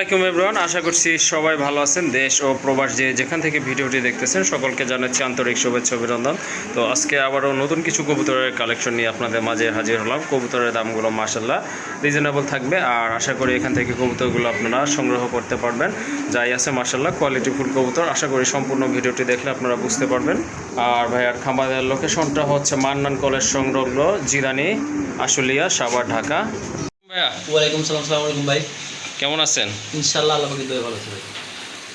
আলাইকুম এভরিওয়ান, আশা করছি সবাই ভালো আছেন, দেশ ও প্রবাস যে যেখান থেকে ভিডিওটি দেখতেছেন, সকলকে জানাচ্ছি আন্তরিক শুভেচ্ছা, অভিনন্দন। তো আজকে আবারও নতুন কিছু কবুতরের কালেকশন নিয়ে আপনাদের মাঝে হাজির হলাম। কবুতরের দামগুলো মাসাল্লাহ রিজনেবল থাকবে আর আশা করি এখান থেকে কবুতরগুলো আপনারা সংগ্রহ করতে পারবেন। যাই আছে মাসাল্লাহ কোয়ালিটিফুল কবুতর, আশা করি সম্পূর্ণ ভিডিওটি দেখলে আপনারা বুঝতে পারবেন। আর ভাইয়ার খামারের লোকেশনটা হচ্ছে মান্নান কলেজ সংলগ্ন জিরানি, আশুলিয়া, সাভার, ঢাকা। ভাইয়া, ওয়ালাইকুম সালাম সালাম আলাইকুম ভাই। কেমন আছেন? ইনশাল্লাহ আল্লাহ ভালো আছে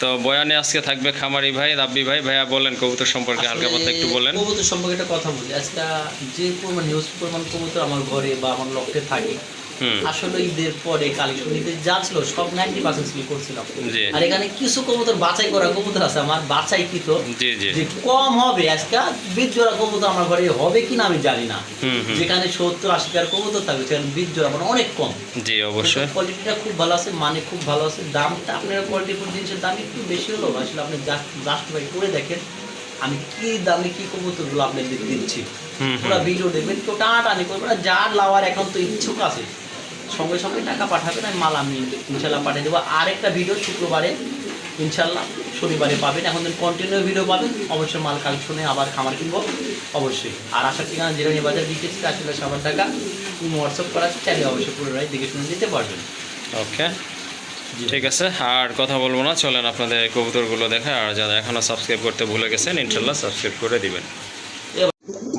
তো বয়ানে আজকে থাকবে খামারি ভাই রাব্বি ভাই। ভাইয়া বলেন কবুতর সম্পর্কে হালকা পাতলা একটু বলেন। কবুতর সম্পর্কে একটা কথা বলি। আজকে যে পরিমাণ নিউজ পরিমাণ কবুতর আমার ঘরে বা আমার লক্ষ্যে থাকে আসলে ঈদের পরে কালেকশন ঈদে যা ছিল সব নাইনটি পার্সেন্ট সিল করছিলাম আর এখানে কিছু কবুতর বাছাই করা কবুতর আছে আমার বাছাই কৃত যে কম হবে আজকে বীজ জোড়া কবুতর আমার ঘরে হবে কিনা আমি জানি না। যেখানে সত্তর আশি টাকার কবুতর থাকবে সেখানে জোড়া মানে অনেক কম। জি অবশ্যই। কোয়ালিটিটা খুব ভালো আছে মানে খুব ভালো আছে। দামটা আপনার কোয়ালিটিফুল জিনিসের দাম একটু বেশি হলো আসলে আপনি জাস্টিফাই করে দেখেন আমি কি দামে কি কবুতরগুলো আপনাদের দিচ্ছি। পুরো ভিডিও দেখবেন তো টানাটানি করবেন যার লাওয়ার এখন তো ইচ্ছুক আছে সঙ্গে সঙ্গে টাকা পাঠাবেন আমি মাল আমি ইনশাল্লাহ পাঠিয়ে দেবো। আর একটা ভিডিও শুক্রবারে ইনশাল্লাহ শনিবারে পাবেন। এখন কন্টিনিউ ভিডিও পাবেন অবশ্যই মাল কালেকশনে আবার খামার কিনবো অবশ্যই। আর আসার ঠিকানা জিরানি বাজার দিতেছি আসলে সাবার টাকা হোয়াটসঅ্যাপ করা আছে চাইলে অবশ্যই পুরোটাই দেখে শুনে দিতে পারবেন। ওকে ঠিক আছে আর কথা বলব না চলেন আপনাদের কবুতরগুলো দেখে আর যারা এখনও সাবস্ক্রাইব করতে ভুলে গেছেন ইনশাল্লাহ সাবস্ক্রাইব করে দিবেন।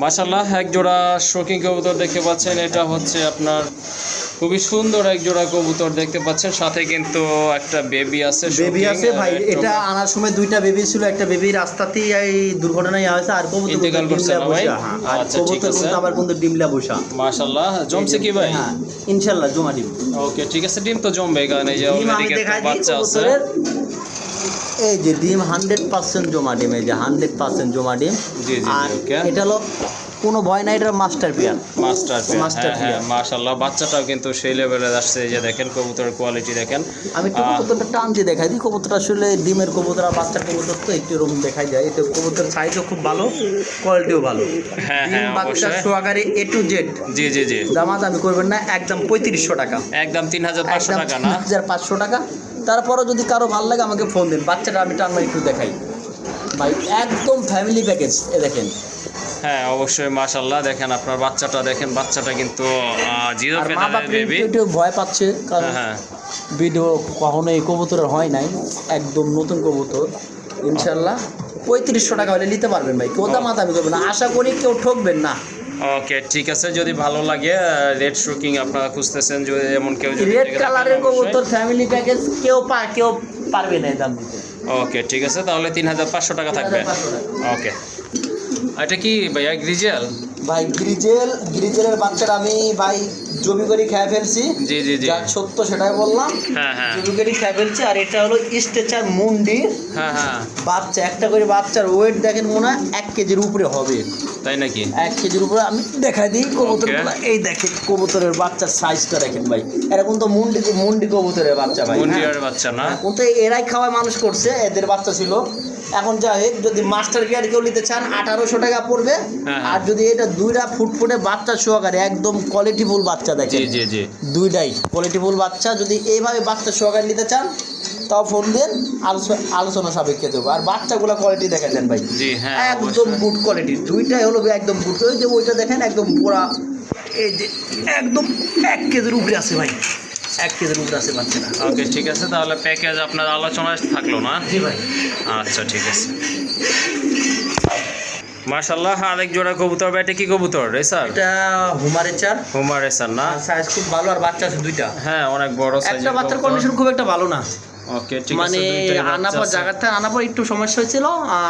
মাশাল্লাহ এক জোড়া শৌখিন কবুতর দেখতে পাচ্ছেন এটা হচ্ছে আপনার খুবই সুন্দর এক জোড়া কবুতর দেখতে পাচ্ছেন। সাথে কিন্তু একটা বেবি আছে বেবি আছে ভাই এটা আনার সময় দুইটা বেবি ছিল একটা বেবি রাস্তাতেই এই দুর্ঘটনায় হয়েছে আর কবুতর ইন্তেকাল করছে না ভাই? হ্যাঁ আর আচ্ছা, ঠিক কবুতর আছে। কিন্তু আবার কিন্তু ডিমলা বসা মাশাল্লাহ জমছে কি ভাই? হ্যাঁ ইনশাল্লাহ জমা ডিম। ওকে ঠিক আছে ডিম তো জমবে কারণ এই যে একটা বাচ্চা আছে। এই যে ডিম হান্ড্রেড পার্সেন্ট জমা ডিম এই যে হান্ড্রেড পার্সেন্ট জমা ডিম। জি, জি, আর এটা হলো কোনো ভয় নাই এটা মাস্টার পিয়ার মাস্টার হ্যাঁ হ্যাঁ মাশাল্লাহ বাচ্চাটাও কিন্তু সেই লেভেলে আসছে যে দেখেন কবুতরের কোয়ালিটি দেখেন। আমি একটু কবুতরটা দেখাই দিই কবুতর আসলে ডিমের কবুতর আর বাচ্চার কবুতর তো একটু এরকম দেখাই যায়। এতে কবুতর সাইজও খুব ভালো কোয়ালিটিও ভালো। হ্যাঁ হ্যাঁ বাচ্চা সোয়াগারে এ টু জেড জি জি জি। দামাদামি করবেন না একদম পঁয়ত্রিশশো টাকা। একদম তিন হাজার পাঁচশো টাকা না? হাজার পাঁচশো টাকা। তারপরও যদি কারও ভালো লাগে আমাকে ফোন দিন। বাচ্চাটা আমি টানমার একটু দেখাই। ভাই একদম ফ্যামিলি প্যাকেজ এ দেখেন। হ্যাঁ অবশ্যই মাশাল্লাহ দেখেন আপনার বাচ্চাটা দেখেন বাচ্চাটা কিন্তু জিরো বেবি একটু ভয় পাচ্ছে কারণ হ্যাঁ ভিডিও কখনো এই কবুতরের হয় নাই একদম নতুন কবুতর। ইনশাল্লাহ পঁয়ত্রিশশো টাকা হলে নিতে পারবেন ভাই কেউ দামাদামি করবেন না। আশা করি কেউ ঠকবেন না। ওকে ঠিক আছে যদি ভালো লাগে রেড শুকিং আপনারা খুঁজতেছেন যদি এমন কেউ যদি রেড কালারের কবুতর ফ্যামিলি প্যাকেজ কেউ পা কেউ পারবে না দাম দিতে। ওকে ঠিক আছে তাহলে তিন হাজার পাঁচশো টাকা থাকবে। ওকে। এটা কি ভাইয়া গ্রিজেল? ভাই গ্রিজেল গ্রিজেলের বাচ্চাটা আমি ভাই জমি করে খেয়ে ফেলছি। জি জি জি। যা সত্য সেটাই বললাম। হ্যাঁ হ্যাঁ। জমি করে খেয়ে ফেলছি আর এটা হলো স্ট্রেচার মুন্ডি হ্যাঁ হ্যাঁ। বাচ্চা। একটা করে বাচ্চার ওয়েট দেখেন মনে হয় এক কেজির উপরে হবে। তাই নাকি? এক কেজির উপরে আমি দেখাই দিই কবুতরগুলো এই দেখেন কবুতরের বাচ্চার সাইজটা দেখেন ভাই। এরকম তো মুন্ডি মুন্ডি কবুতরের বাচ্চা ভাই হ্যাঁ। মন্ডিয়ার বাচ্চা না? তো এরাই খাওয়ায় মানুষ করছে এদের বাচ্চা ছিল এখন যাই হোক যদি মাস্টার বিয়ার কেউ নিতে চান আঠারোশো টাকা পড়বে। হ্যাঁ। আর যদি এটা দুইটা ফুটফুটে বাচ্চা সহকারে একদম কোয়ালিটিফুল বাচ্চা দেখেন। জি জি। দুইটাই কোয়ালিটিফুল বাচ্চা। যদি এইভাবে বাচ্চা সহকারে নিতে চান তাও ফোন দিন আলোচনা সাপেক্ষে দেবো। আর বাচ্চাগুলো কোয়ালিটি দেখা দেন ভাই। হ্যাঁ একদম। গুড কোয়ালিটি দুইটাই হলো একদম গুড ওই যে ওইটা দেখেন একদম পুরা এই যে একদম এক কেজির উপরে আছে ভাই। এক কেজির উপরে আছে বাচ্চাটা ওকে ঠিক আছে তাহলে প্যাকেজ আপনার আলোচনায় থাকল না? জি ভাই। আচ্ছা ঠিক আছে। মাশাল্লাহ আরেক জোড়া কবুতর এটা কি কবুতর? রেসার এটা হুমারের চার। হুমার রেসার না? সাইজ খুব ভালো আর বাচ্চা আছে দুইটা। হ্যাঁ অনেক বড় একটা বাচ্চার কন্ডিশন খুব একটা ভালো না। ওকে ঠিক আছে মানে একটু সমস্যা হয়েছিল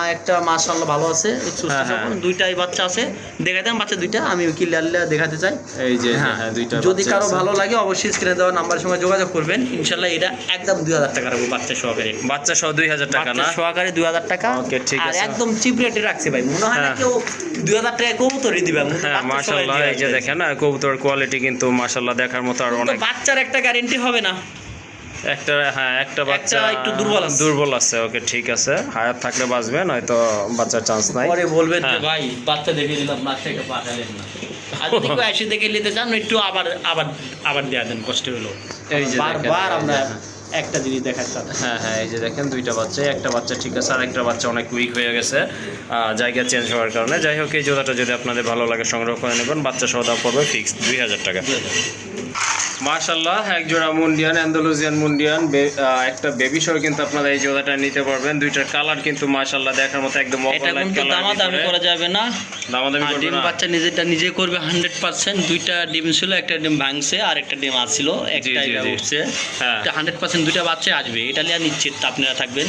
একটা মাশাআল্লাহ ভালো আছে সুস্থ হ্যাঁ, হ্যাঁ। সবল। দুইটাই বাচ্চা আছে। বাচ্চা দুইটা আমি ক্লিয়ারলি দেখাতে চাই। এই যে হ্যাঁ, হ্যাঁ দুইটা যদি কারও ভালো লাগে অবশ্যই স্ক্রিনে দেওয়া নাম্বারের সঙ্গে যোগাযোগ করবেন। এটা একদম দুই হাজার টাকা রাখব বাচ্চা সহকারে। বাচ্চা সহ দুই হাজার টাকা না? সহকারে দুই হাজার টাকা। Okay, ঠিক আর আছে। একদম চিপ রেটে রাখছে ভাই। মনে হয় না। কেউ টাকা কবুতরই দিবে হ্যাঁ এই যে দেখেন না কবুতর কোয়ালিটি কিন্তু মাশাল্লাহ দেখার মতো আর অনেক। বাচ্চার একটা গ্যারেন্টি হবে না। একটা হ্যাঁ একটা বাচ্চা একটু দুর্বল আছে। দুর্বল আছে ওকে ঠিক আছে। হায়াত থাকলে বাঁচবে নয়তো বাচ্চার চান্স নাই। পরে বলবেন যে হ্যাঁ। ভাই বাচ্চা দেখে দিলাম বাচ্চাকে পাঠালেন না। আর এসে দেখে নিতে চান একটু আবার আবার আবার দেওয়া দেন কষ্ট হলো। এই যে দেখেন, বারবার আমরা হ্যাঁ। একটা জিনিস দেখার সাথে হ্যাঁ হ্যাঁ এই যে দেখেন দুইটা বাচ্চা একটা বাচ্চা ঠিক আছে আর একটা বাচ্চা অনেক উইক হয়ে গেছে। জায়গা চেঞ্জ হওয়ার কারণে। যাই হোক এই জোড়াটা যদি আপনাদের ভালো লাগে সংগ্রহ করে নেবেন। বাচ্চা সহ দাম পড়বে ফিক্সড দুই হাজার। টাকা মার্শাল্লাহ এক জোড়া মুন্ডিয়ান অ্যান্ডালুজিয়ান মুন্ডিয়ান একটা বেবি শো কিন্তু আপনারা এই জোড়াটা নিতে পারবেন। দুইটার কালার কিন্তু মার্শাল্লাহ দেখার মতো একদম এটা কিন্তু দামাদামি করা যাবে না? দামাদামি করবে ডিম বাচ্চা নিজেরটা নিজে করবে হান্ড্রেড পার্সেন্ট দুইটা ডিম ছিল একটা ডিম ভাঙছে আর একটা ডিম আসছিল একটা। উঠছে। হ্যাঁ। হান্ড্রেড পার্সেন্ট দুইটা বাচ্চা আসবে এটা নিয়ে নিশ্চিত আপনারা থাকবেন।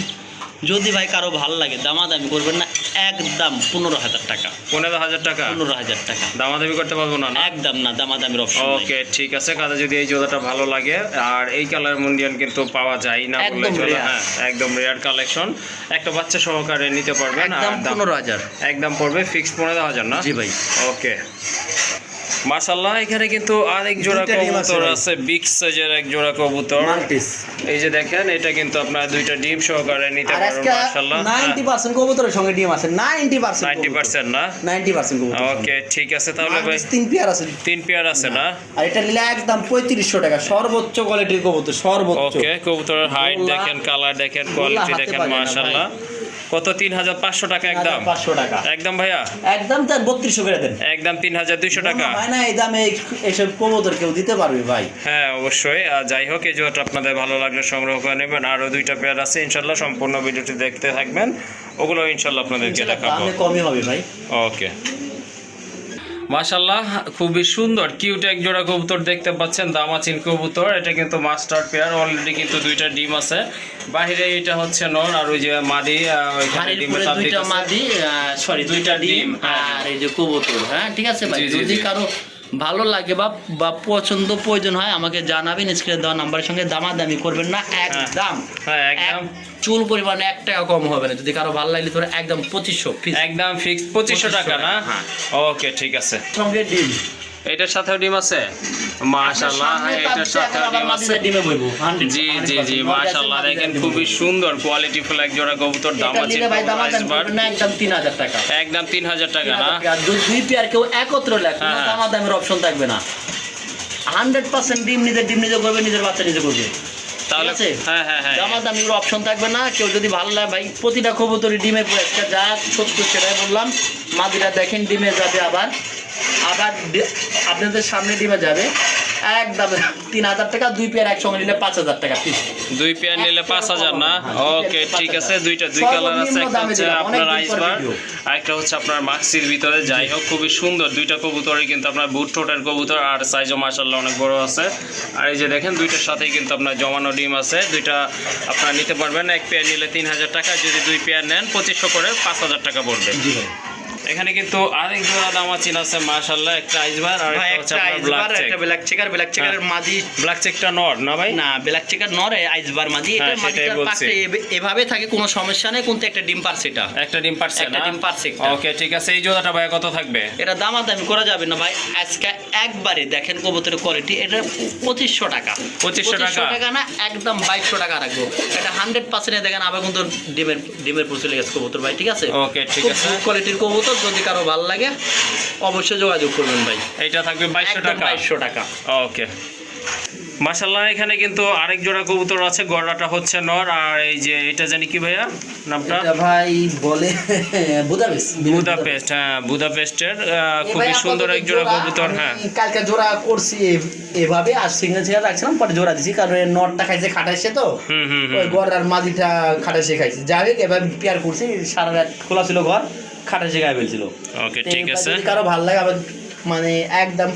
যদি ভাই কারও ভালো লাগে দামাদামি করবেন না একদম পনেরো হাজার টাকা। পনেরো হাজার টাকা? পনেরো হাজার টাকা। দামাদামি করতে পারব না একদম না দামাদামির অপশন ওকে ঠিক আছে কাদা যদি এই জোড়াটা ভালো লাগে আর এই কালার মুন্ডিয়ান কিন্তু পাওয়া যায় না বললে চলে হ্যাঁ একদম রেয়ার কালেকশন একটা বাচ্চা সহকারে নিতে পারবেন একদম পনেরো হাজার। একদম পড়বে ফিক্স পনেরো হাজার না? জি ভাই। ওকে। মাশাল্লাহ এখানে কিন্তু আরেক জোড়া কবুতর আছে বিগ সাইজের এক জোড়া কবুতর। এই যে দেখেন এটা কিন্তু আপনার দুইটা ডিম সহকারে নিতে পারবেন কবুতরের সঙ্গে ডিম আছে নাইনটি পার্সেন্ট নাইনটি পার্সেন্ট না? কবুতর। ওকে ঠিক আছে তাহলে ভাই। তিন পেয়ার আছে। তিন পেয়ার আছে না? আর এটা নিলে একদম পঁয়ত্রিশশো টাকা সর্বোচ্চ কোয়ালিটির কবুতর সর্বোচ্চ। ওকে কবুতরের হাইট দেখেন কালার দেখেন কোয়ালিটি দেখেন মাশাল্লাহ কত? তিন হাজার পাঁচশো টাকা একদম। পাঁচশো টাকা। একদম ভাইয়া? একদম তার বত্রিশশো করে দেন। একদম তিন হাজার দুইশো টাকা। হয় না এই দামে এসব কবুতর কেউ দিতে পারবে ভাই। হ্যাঁ অবশ্যই। আর যাই হোক এই জোড়াটা আপনাদের ভালো লাগলে সংগ্রহ করে নেবেন। আরও দুইটা পেয়ার আছে ইনশাল্লাহ সম্পূর্ণ ভিডিওটি দেখতে থাকবেন। ওগুলো ইনশাল্লাহ আপনাদেরকে দেখাবো। কমই হবে ভাই। ওকে। মাশাল্লাহ খুবই সুন্দর কিউট এক জোড়া কবুতর দেখতে পাচ্ছেন দামাচিন কবুতর এটা কিন্তু মাস্টার পেয়ার অলরেডি কিন্তু দুইটা ডিম আছে। বাহিরে এটা হচ্ছে নর আর ওই যে মাদি মাদি সরি দুইটা ডিম আর এই যে কবুতর হ্যাঁ ঠিক আছে ভাই? যদি কারও ভালো লাগে বা বা পছন্দ প্রয়োজন হয় আমাকে জানাবেন স্ক্রিনে দেওয়া নাম্বারের সঙ্গে দামাদামি করবেন না একদম। হ্যাঁ একদম। চুল পরিমাণ এক টাকা কম হবে না যদি কারও ভালো লাগলে তোর একদম পঁচিশশো একদম ফিক্স পঁচিশশো টাকা না? হ্যাঁ। ওকে ঠিক আছে। সঙ্গে ডিম এটার সাথেও ডিম আছে? মাশাল্লাহ এটার সাথেও ডিম আছে। ডিমে বইবো। জি জি জি মাশাল্লাহ দেখেন খুবই সুন্দর কোয়ালিটি ফুল এক জোড়া কবুতর দাম আছে ভাই। না একদম তিন হাজার টাকা। একদম তিন হাজার টাকা না? আর দুই পেয়ার কেউ একত্র লেখ হ্যাঁ, হ্যাঁ। দামাদামের অপশন থাকবে না। হান্ড্রেড পার্সেন্ট ডিম নিজের ডিম নিজে করবে নিজের বাচ্চা নিজে করবে। তাহলে? হ্যাঁ হ্যাঁ দামাদামির অপশন থাকবে না কেউ যদি ভালো লাগে ভাই প্রতিটা কবুতরি ডিমের যা সেটাই বললাম। মাদিরা দেখেন ডিমে যাবে আবার। আবার আপনাদের সামনে ডিমে যাবে। একদম তিন হাজার টাকা দুই পেয়ার একসঙ্গে নিলে পাঁচ হাজার টাকা পিস দুই পেয়ার নিলে পাঁচ হাজার না? ওকে ঠিক আছে দুইটা দুই কালার আছে একটা হচ্ছে আপনার আইসবার। আরেকটা হচ্ছে আপনার মাক্সির ভিতরে যাই হোক খুবই সুন্দর। দুইটা কবুতরই কিন্তু আপনার বুট ঠোঁটের কবুতর আর সাইজও মার্শাল্লাহ অনেক বড় আছে। আর এই যে দেখেন দুইটার সাথেই কিন্তু আপনার জমানো ডিম আছে। দুইটা আপনারা নিতে পারবেন এক পেয়ার নিলে তিন হাজার টাকা যদি দুই পেয়ার নেন পঁচিশশো করে পাঁচ হাজার টাকা পড়বে। জি ভাই। এখানে কিন্তু আরেক জোড়া দামাচিন আছে মার্শাল্লাহ একটা আইসবার আর একটা হচ্ছে আপনার ব্ল্যাক চেক একটা ব্ল্যাক চেকার ব্ল্যাক চেকারের মাদি। ব্ল্যাক চেকটা নর না ভাই? না ব্ল্যাক চেকার নরে আইসবার মাদি। এটা হ্যাঁ, মাদিটার পাশে এভাবে থাকে কোনো সমস্যা নেই কিন্তু একটা ডিম পারছে এটা। একটা ডিম পারছে একটা ডিম পারছে ওকে ঠিক আছে এই জোড়াটা ভাই কত থাকবে? এটা দামাদামি করা যাবে না ভাই আজকে একবারে দেখেন কবুতরের কোয়ালিটি এটা পঁচিশশো টাকা। 2500 টাকা? টাকা না একদম বাইশশো টাকা রাখব। এটা হান্ড্রেড পার্সেন্টে দেখেন আবার কিন্তু ডিমের ডিমের পুষে লেগেছে কবুতর ভাই ঠিক আছে? ওকে ঠিক আছে। কোয়ালিটির কবুতর যদি কারও ভালো লাগে অবশ্যই যোগাযোগ করবেন ভাই। এইটা থাকবে বাইশশো টাকা। বাইশশো টাকা। ওকে। মাশাল্লাহ এখানে কিন্তু আরেক জোড়া কবুতর আছে গড়াটা হচ্ছে নর আর এই যে এটা জানি কি ভাইয়া নামটা? ভাই বলে বুদাপেস বুদাপেস্ট হ্যাঁ বুদাপেস্টের খুবই সুন্দর এক জোড়া কবুতর হ্যাঁ। কালকে জোড়া করছি এভাবে আর সিঙ্গেল সিঙ্গেল রাখছিলাম পরে জোড়া দিছি কারণ নটটা খাইছে খাটাইছে তো। হুম হুম ওই হুম। ঘর আর মাদিটা খাটাইছে খাইছে। যাই হোক এবার পেয়ার করছি সারা রাত খোলা ছিল ঘর। খাটাইছে গায়ে ফেলছিল ওকে ঠিক আছে। যদি কারও ভালো লাগে আবার মানে একদম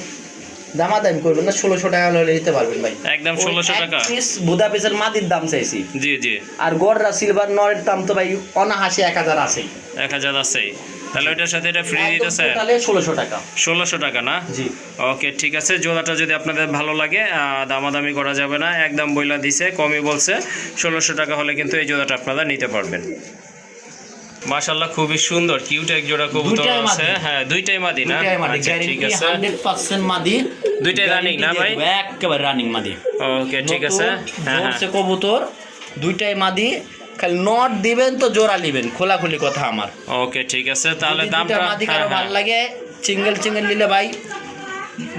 দামাদামি করবেন না ষোলোশো টাকা হলে নিতে পারবেন ভাই। একদম ষোলোশো টাকা। পিস বুদাপেসের মাদির দাম চাইছি। জি জি। আর গড়রা সিলভার নরের দাম তো ভাই অনাহাসি এক হাজার আছেই। এক হাজার আছেই। তাহলে ওইটার সাথে এটা ফ্রি দিতেছে টোটালে ষোলোশো টাকা। ষোলোশো টাকা না? জি। ওকে ঠিক আছে। জোড়াটা যদি আপনাদের ভালো লাগে দামাদামি করা যাবে না। একদম বইলা দিছে কমই বলছে। ষোলোশো টাকা হলে কিন্তু এই জোড়াটা আপনারা নিতে পারবেন। মাশাল্লাহ খুবই সুন্দর কিউট এক জোড়া কবুতর আছে। হ্যাঁ দুইটাই মাদি না? আচ্ছা, ঠিক আছে। হান্ড্রেড পার্সেন্ট মাদি। দুইটাই running না ভাই? একেবারে রানিং মাদি। ওকে ঠিক আছে। হ্যাঁ হ্যাঁ। কবুতর দুইটাই মাদি। খালি নট দিবেন তো জোড়া নিবেন খোলাখুলি কথা আমার। ওকে ঠিক আছে। তাহলে দামটা মাদি হ্যাঁ, কারও হ্যাঁ। ভালো লাগে সিঙ্গেল সিঙ্গেল নিলে ভাই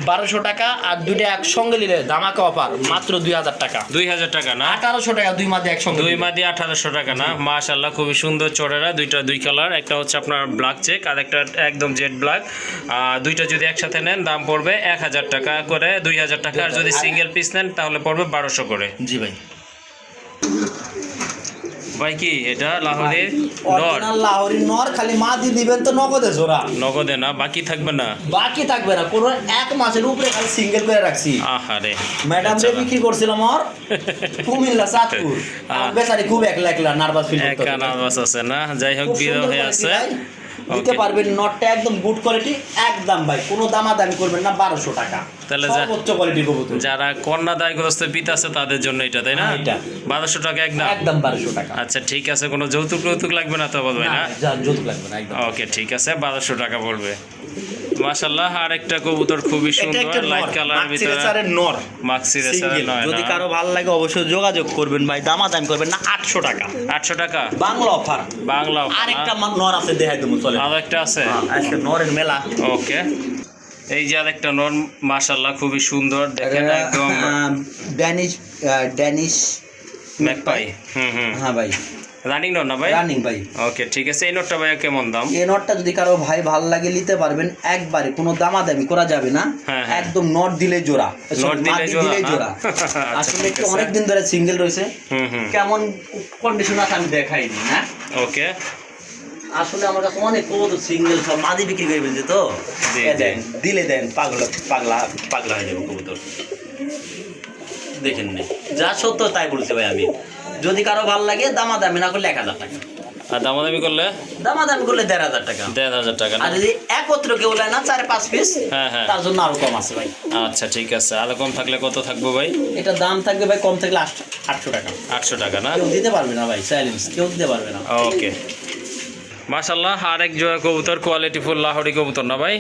বারোশো টাকা আর দুইটা একসঙ্গে নিলে দামাকা অফার মাত্র দুই হাজার টাকা। দুই হাজার টাকা না? আঠারোশো টাকা দুই মাঝে একসঙ্গে দুই। মাদি আঠারোশো টাকা না? মাশাল্লাহ খুবই সুন্দর চড়েরা দুইটা দুই কালার একটা হচ্ছে আপনার ব্ল্যাক চেক আর একটা একদম জেড ব্ল্যাক আর দুইটা যদি একসাথে নেন দাম পড়বে এক হাজার টাকা করে দুই হাজার টাকা। আর যদি সিঙ্গেল পিস নেন তাহলে পড়বে বারোশো করে। জি ভাই। ভাই কি এটা লাহোরের নর? লাহোরি নর খালি মা দিয়ে দিবেন তো নগদে জোড়া। নগদে না বাকি থাকবে না? বাকি থাকবে না কোনো এক মাসের উপরে খালি সিঙ্গেল করে রাখছি। আহারে ম্যাডাম রে বিক্রি করছিলাম আর কুমিল্লা সাতপুর বেচারি খুব একলা একলা নার্ভাস ফিল করতে একা নার্ভাস আছে না? যাই হোক বিয়ে হয়ে আছে। দিতে পারবেন নটটা একদম গুড কোয়ালিটি একদম ভাই কোনো দামাদামি করবেন না বারোশো টাকা। তাহলে সর্বোচ্চ কোয়ালিটি কবুতর। যারা কন্যা দায়গ্রস্ত পিতা আছে তাদের জন্য এটা তাই না? হ্যাঁ। বারোশো টাকা একদম। একদম বারোশো টাকা। আচ্ছা ঠিক আছে কোনো যৌতুক যৌতুক লাগবে না তো বলবে না, যৌতুক লাগবে না একদম। ওকে ঠিক আছে বারোশো টাকা পড়বে। আর একটা কবুতর খুবই সুন্দর লাইট নর ভিতরে নর। যদি কারও ভালো লাগে অবশ্যই যোগাযোগ করবেন ভাই দামাদামি করবেন না আটশো টাকা। আটশো টাকা? বাংলা অফার বাংলা আরেকটা মা- নর আছে দেখাই দেবো চলে আর একটা আছে? হ্যাঁ, আজকে নরের মেলা। ওকে। এই যে আরেকটা নন মাশাল্লাহ খুবই সুন্দর দেখেন একদম। Danish Danish magpie hmm hmm. হ্যাঁ ভাই। রানিং নন না ভাই? রানিং ভাই। ওকে ঠিক আছে। এই নোটটা ভাই কেমন দাম? এই নটটা যদি কারও ভাই ভালো লাগে নিতে পারবেন একবারে কোনো দামাদামি করা যাবে না। হ্যাঁ, হ্যাঁ। একদম নট দিলে জোড়া। নট দিলে জোড়া, হ্যাঁ। আচ্ছা, আসলে একটু অনেক দিন ধরে সিঙ্গেল রয়েছে। হুম হুম। কেমন কন্ডিশন আছে আমি দেখাইনি হ্যাঁ ওকে আসলে আমার কাছে অনেক কবুতর সিঙ্গেল সব মাদি বিক্রি করে ফেলছে তো। দেন দিলে দেন পাগলা পাগলা পাগলা হয়ে যাবে কবুতর। দেখেন নে যা সত্য তাই বলছে ভাই আমি। যদি কারও ভালো লাগে দামাদামি না করলে এক হাজার টাকা। আর দামাদামি করলে? দামাদামি করলে দেড় হাজার টাকা। দেড় হাজার টাকা আর যদি একত্র কেউ নেয় না চার পাঁচ পিস হ্যাঁ, হ্যাঁ। তার জন্য আরও কম আছে ভাই। আচ্ছা ঠিক আছে। আরও কম থাকলে কত থাকব ভাই? এটা দাম থাকবে ভাই কম থাকলে আটশো আটশো টাকা। আটশো টাকা না? কেউ দিতে পারবে না ভাই চ্যালেঞ্জ কেউ দিতে পারবে না। ওকে। মাশাল্লাহ আরেক জোড়া কবুতর কোয়ালিটি ফুল লাহোরি কবুতর না ভাই?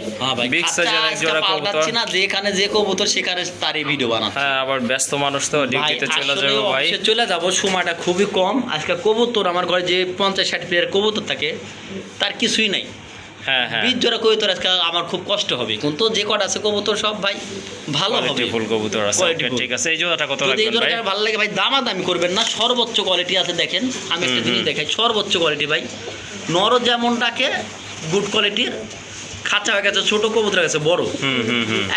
বিগ সাইজের এক জোড়া কবুতর। না যেখানে যে কবুতর সেখানে তারই ভিডিও বানাচ্ছে। হ্যাঁ আবার ব্যস্ত মানুষ তো ডিউটিতে চলে যাবে ভাই। চলে যাব সময়টা খুবই কম। আজকে কবুতর আমার ঘরে যে পঞ্চাশ ষাট প্লেয়ার কবুতর থাকে তার কিছুই নাই। হ্যাঁ হ্যাঁ। বীজ জোড়া কবুতর আজকে আমার খুব কষ্ট হবে। কিন্তু যে কটা আছে কবুতর সব ভাই ভালো হবে। ফুল কবুতর আছে full। ঠিক আছে এই জোড়াটা কত লাগবে এই জোড়াটা ভালো লাগে ভাই দামাদামি করবেন না সর্বোচ্চ কোয়ালিটি আছে দেখেন। আমি একটা জিনিস দেখাই সর্বোচ্চ কোয়ালিটি ভাই। নর যেমন ডাকে গুড কোয়ালিটির খাঁচা হয়ে গেছে ছোট কবুতর গেছে বড়।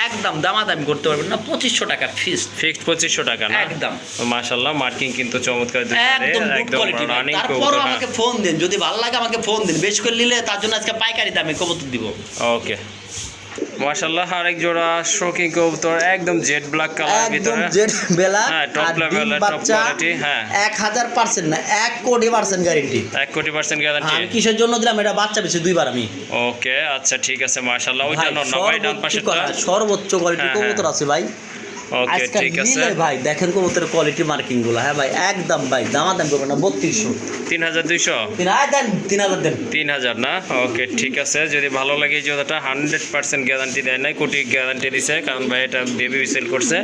একদম দামাদামি করতে পারবেন না পঁচিশশো টাকার ফিস ফিক্সড পঁচিশশো টাকা না? একদম। মাশাল্লাহ মার্কিং কিন্তু চমৎকার একদম গুড কোয়ালিটি রানিং তারপরও হ্যাঁ। আমাকে ফোন দিন যদি ভালো লাগে আমাকে ফোন দিন। বেশ করে নিলে তার জন্য আজকে পাইকারি দামে কবুতর দিব। ওকে মাশাল্লাহ আরেক জোড়া শোকিং কবুতর একদম জেড ব্ল্যাক কালার একদম ভিতরে। জেড বেলা হ্যাঁ, টপ লেভেল টপ quality, হ্যাঁ। এক হাজার পার্সেন্ট না 1 কোটি পার্সেন্ট গ্যারান্টি 1 কোটি পার্সেন্ট গ্যারান্টি আমি কিসের জন্য দিলাম? এটা বাচ্চা বেশি দুইবার আমি। ওকে আচ্ছা ঠিক আছে মাশাল্লাহ ওই জন্য নবাই না ভাই ডান পাশে সর্বোচ্চ কোয়ালিটি হ্যাঁ, কবুতর হ্যাঁ। আছে ভাই। ওকে ঠিক আছে। ভাই দেখেন কবুতরের কোয়ালিটি মার্কিংগুলো। হ্যাঁ ভাই একদম ভাই দামাদাম করবেন না বত্রিশশো। তিন হাজার দুইশো? তিন হাজার দেন। তিন হাজার না? ওকে ঠিক আছে। যদি ভালো লাগে এই জোড়াটা হান্ড্রেড পার্সেন্ট গ্যারান্টি দেয় নাই কোটি গ্যারান্টি দিছে কারণ ভাই এটা বেবি সেল করছে।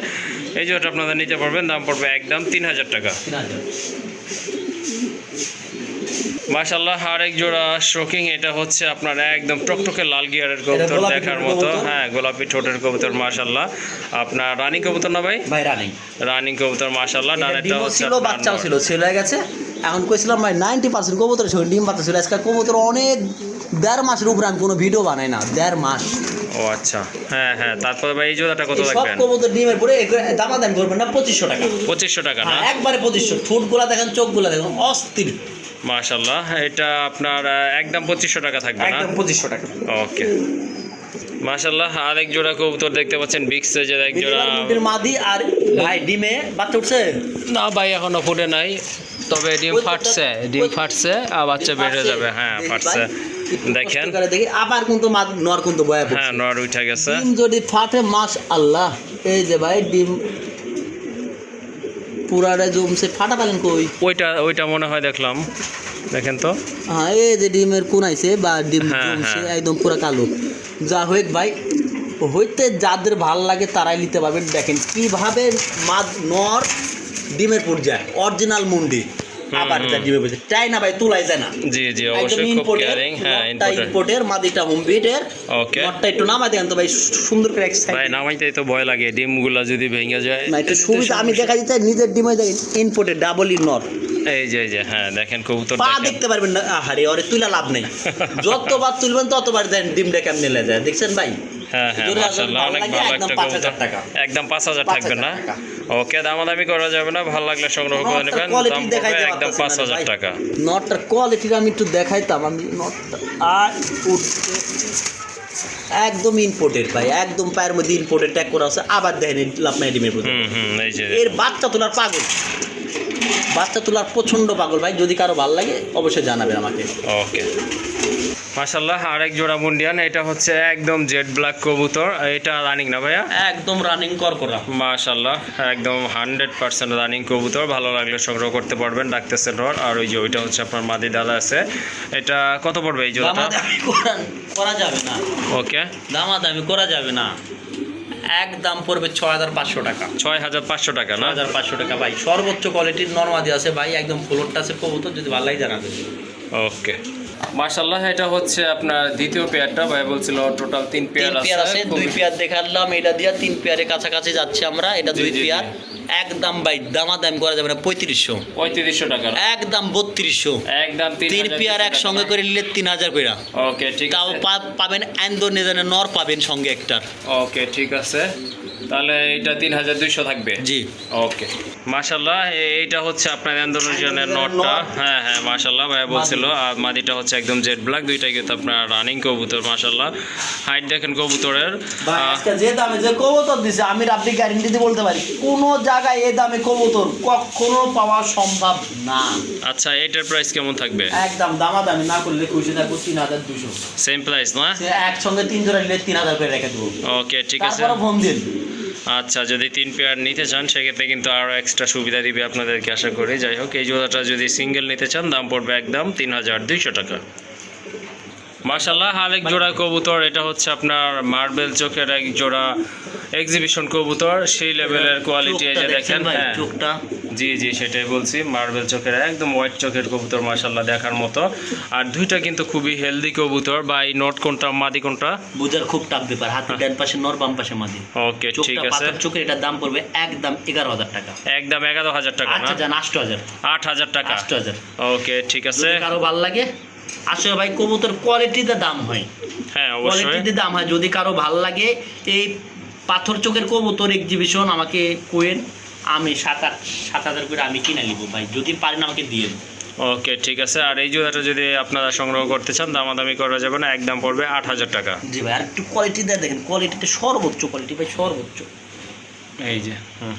এই জোড়াটা আপনাদের নিতে পারবেন দাম পড়বে একদম তিন হাজার টাকা। তিন হাজার। মাশাল্লাহ আরেক জোড়া শোকিং এটা হচ্ছে আপনার একদম টকটকে লাল গিয়ারের কবুতর দেখার মতো। হ্যাঁ গোলাপি ঠোঁটের কবুতর মাশাল্লাহ আপনার রানিং কবুতর না ভাই? ভাই রানিং রানিং কবুতর মাশাল্লাহ ডানেরটা ডিমও হচ্ছে ছিল বাচ্চাও ছিল ছেলে হয়ে গেছে। এখন কইছিলাম ভাই নাইনটি পার্সেন্ট কবুতর ছিল ডিম বাচ্চা ছিল। আজকাল কবুতর অনেক দেড় মাসের উপরে আমি কোনো ভিডিও বানাই না। দেড় মাস। ও আচ্ছা। হ্যাঁ হ্যাঁ তারপরে ভাই এই জোড়াটা কত এই সব কবুতর ডিমের পরে দামাদাম করবেন না পঁচিশশো টাকা। পঁচিশশো টাকা না? হ্যাঁ একবারে পঁচিশশো। ঠোঁটগুলা দেখেন চোখগুলা দেখেন অস্থির। মাশাল্লাহ এটা আপনার একদম পঁচিশশো টাকা থাকবে না? একদম পঁচিশশো টাকা। ওকে। মাশাল্লাহ আরেক জোড়া কবুতর দেখতে পাচ্ছেন বিগ সাইজের এক জোড়া। মাদি আর ভাই ডিমে বাচ্চা উঠছে? না ভাই এখনও ফুটে নাই। তবে ডিম ফাটছে ডিম ফাটছে আর বাচ্চা বেড়ে যাবে। হ্যাঁ ফাটছে। দেখেন। দেখি। আবার কিন্তু মাদ- নর কিন্তু বয়া হ্যাঁ নর উঠে গেছে। ডিম যদি ফাটে মাস আল্লাহ এই যে ভাই ডিম পুরাটা জমছে ফাটা পেলেন কই? ওইটা ওইটা মনে হয় দেখলাম। দেখেন তো। হ্যাঁ এই যে ডিমের কোনাইছে বা ডিম হ্যাঁ, জমছে হ্যাঁ। একদম পুরা কালো। যা হোক ভাই হইতে যাদের ভালো লাগে তারাই নিতে পারবেন। দেখেন কীভাবে মাদ নর ডিমের পর্যায়ে যায় অরিজিনাল মুন্ডি। আবার ভাই তুলাই যায় না। জি জি অবশ্যই খুব কেয়ারিং হ্যাঁ ইম্পোর্টের মাদিটা ওকে নটটা একটু নামাই দেন তো ভাই সুন্দর করে ভাই সাইড নামাইতেই তো ভয় লাগে ডিমগুলা যদি ভেঙে যায় না সুবিধা আমি দেখা দিতে নিজের ডিমে দেখেন ইনপোর্টের ডাবল ইন নট এই যে যে হ্যাঁ দেখেন কবুতর পা দেখতে পারবেন না আহারে ওরে তুইলা লাভ নেই। যতবার তুলবেন ততবার দেন ডিমটা কেমনে লে যায়। দেখছেন ভাই? হ্যাঁ হ্যাঁ মাশাআল্লাহ অনেক ভালো একদম একটা কবুতর একদম পাঁচ হাজার 5,000 থাকবে না? টাকা। ওকে দামাদামি করা যাবে না? ভালো লাগলে সংগ্রহ করে নটটার নেবেন। দাম একদম পাঁচ হাজার টাকা। নটটার কোয়ালিটিটা আমি একটু দেখাইতাম। আমি নটটা আর উঠতে একদম ইম্পোর্টেড ভাই। একদম পায়ের মধ্যে ইম্পোর্টেড ট্যাগ করা আছে। আবার দেখেন এই লাপনা ডিমের প্রতি এর বাচ্চা তোলার পাগল। বাচ্চা তোলার প্রচণ্ড পাগল ভাই। যদি কারও ভালো লাগে অবশ্যই জানাবেন আমাকে। ওকে। মাশাল্লাহ আরেক জোড়া মুন্ডিয়ান এটা হচ্ছে একদম জেড ব্ল্যাক কবুতর এটা রানিং না ভাইয়া? একদম রানিং কর করা মাশাল্লাহ একদম হান্ড্রেড পার্সেন্ট রানিং কবুতর ভালো লাগলে সংগ্রহ করতে পারবেন ডাকতেছেন রড আর ওই যে ওইটা হচ্ছে আপনার মাদি দাদা আছে। এটা কত পড়বে এই জোড়াটা? করা যাবে না। ওকে। দামাদামি করা যাবে না। একদম পড়বে ছয় হাজার পাঁচশো টাকা। ছয় হাজার পাঁচশো টাকা না? হাজার পাঁচশো টাকা ভাই। সর্বোচ্চ কোয়ালিটির নর্মাদি আছে ভাই একদম ফ্লোরটা আছে কবুতর যদি ভালো লাগে জানাবেন। ওকে। মাশাল্লাহ এটা হচ্ছে আপনার দ্বিতীয় পেয়ারটা। ভাই বলছিল টোটাল তিন পেয়ার আছে আছে দুই পেয়ার দেখালাম এটা দিয়া তিন পেয়ারের কাছাকাছি যাচ্ছে আমরা এটা দুই। পেয়ার। একদম ভাই দামাদাম করা যাবে না পঁয়ত্রিশশো। পঁয়ত্রিশশো টাকা। একদম বত্রিশশো। একদম তিন পেয়ার দুশো একসঙ্গে টাকা করে নিলে তিন হাজার না? ওকে ঠিক তাও পাবেন ইন্দোনেশিয়ানের নর পাবেন সঙ্গে একটার। ওকে ঠিক আছে। তাহলে এটা তিন হাজার দুইশো থাকবে? জি। ওকে। মাশাল্লাহ এইটা হচ্ছে আপনার ইন্দোনেশিয়ানের নটটা। হ্যাঁ হ্যাঁ মাশাল্লাহ ভাই বলছিল। আর মাদিটা হচ্ছে একদম জেড ব্ল্যাক দুইটাই কিন্তু আপনার রানিং কবুতর মাশাল্লাহ হাইট দেখেন কবুতরের। যে দামে যে কবুতর দিছে আমি আপনি গ্যারেন্টি দিয়ে বলতে পারি কোনো জায়গায় এ দামে কবুতর কখনো পাওয়া সম্ভব না। আচ্ছা এটার প্রাইস কেমন থাকবে? একদম দামাদামি না করলে খুশি থাকব তিন হাজার দুশো সেম প্রাইস না একসঙ্গে তিন জোড়া নিলে তিন হাজার করে রেখে দেবো। ওকে ঠিক আছে। তারপরে ফোন দিন। আচ্ছা যদি তিন পেয়ার নিতে চান, সেক্ষেত্রে কিন্তু আরও এক্সট্রা সুবিধা দিবে আপনাদেরকে, আশা করি। যাই হোক, এই জোড়াটা যদি সিঙ্গেল নিতে চান, দাম পড়বে একদম তিন হাজার দুইশো টাকা। মার্শাল্লাহ আরেক জোড়া কবুতর এটা হচ্ছে আপনার মার্বেল চোখের এক জোড়া এক্সিবিশন কবুতর সেই লেভেলের কোয়ালিটি এই যে দেখেন হ্যাঁ। চোখটা? জি জি সেটাই বলছি মার্বেল চোখের একদম হোয়াইট চোখের কবুতর মার্শাল্লাহ দেখার মতো। আর দুইটা কিন্তু খুবই হেলদি কবুতর বা এই নট কোনটা মাদি কোনটা? বুঝার খুব টাক ব্যাপার হাতে ডান পাশে নর বাম পাশে মাঝে ওকে ঠিক আছে। চোখের এটার দাম পড়বে একদম এগারো হাজার টাকা। একদম এগারো হাজার টাকা না? আচ্ছা আষ্ট হাজার। আট হাজার টাকা। আষ্ট হাজার। ওকে ঠিক আছে। কারও ভালো লাগে আসলে ভাই কবুতর কোয়ালিটিতে দাম হয়। হ্যাঁ অবশ্যই। কোয়ালিটিতে দাম হয়। যদি কারও ভালো লাগে এই পাথর চোখের কবুতর এক্সিবিশন আমাকে কোয়েন আমি সাত আট সাত হাজার করে আমি কিনে নিব ভাই যদি পারেন আমাকে দিয়ে দেন। ওকে ঠিক আছে। আর এই জোড়াটা যদি আপনারা সংগ্রহ করতে চান দামাদামি করা যাবে না একদম পড়বে আট হাজার টাকা। জি ভাই আর একটু কোয়ালিটি দেখেন কোয়ালিটিতে সর্বোচ্চ কোয়ালিটি ভাই সর্বোচ্চ। এই যে হুম।